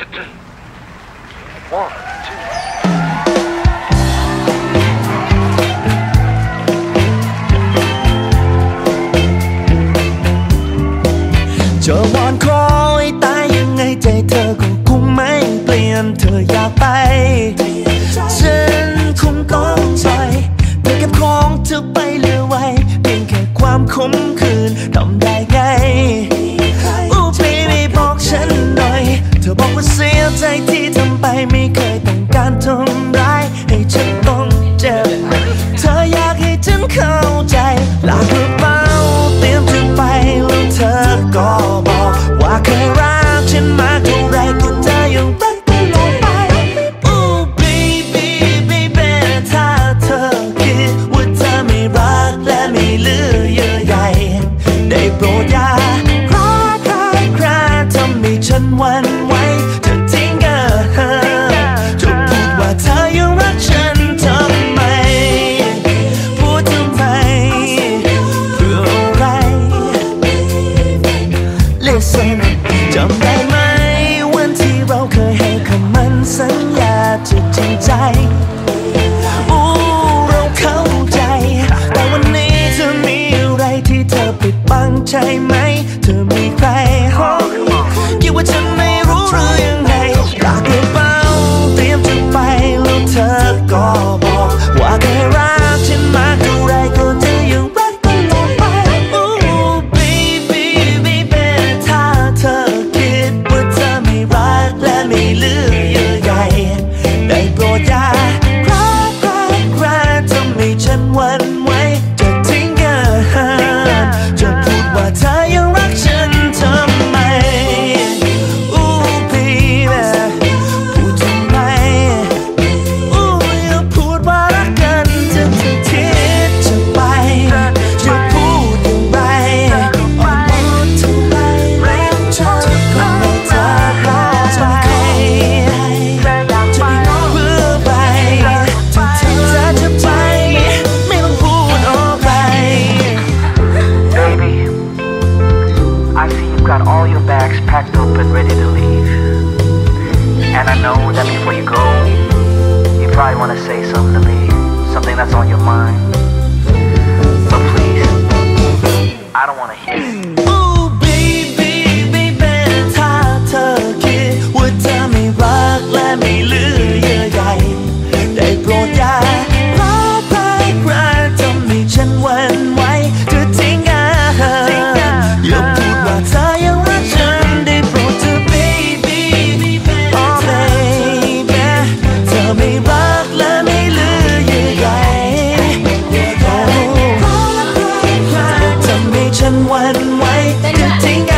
One, าจะวอนขอให้ตายยังไงใจเธอคงคงไม่เปลี่ยนเธออยากไป ฉันคงต้องใจเธอเก็บของเธอไปเหลือไว้เพียงแค่ความคุ้ม ใจที่ทำไปไม่เคยต้องการทำร้ายให้ฉันต้องเจ็บ เธออยากให้ฉันเข้าใจหลัก เคยให้คำมันสัญญาจะจริงใจอู้เราเข้าใจ แต่วันนี้จะมีอะไรที่เธอปิดบังใช่ไหม Yeah. you. cold. You probably want to say something to me, something that's on your mind. But please, I don't want to hear it. away and take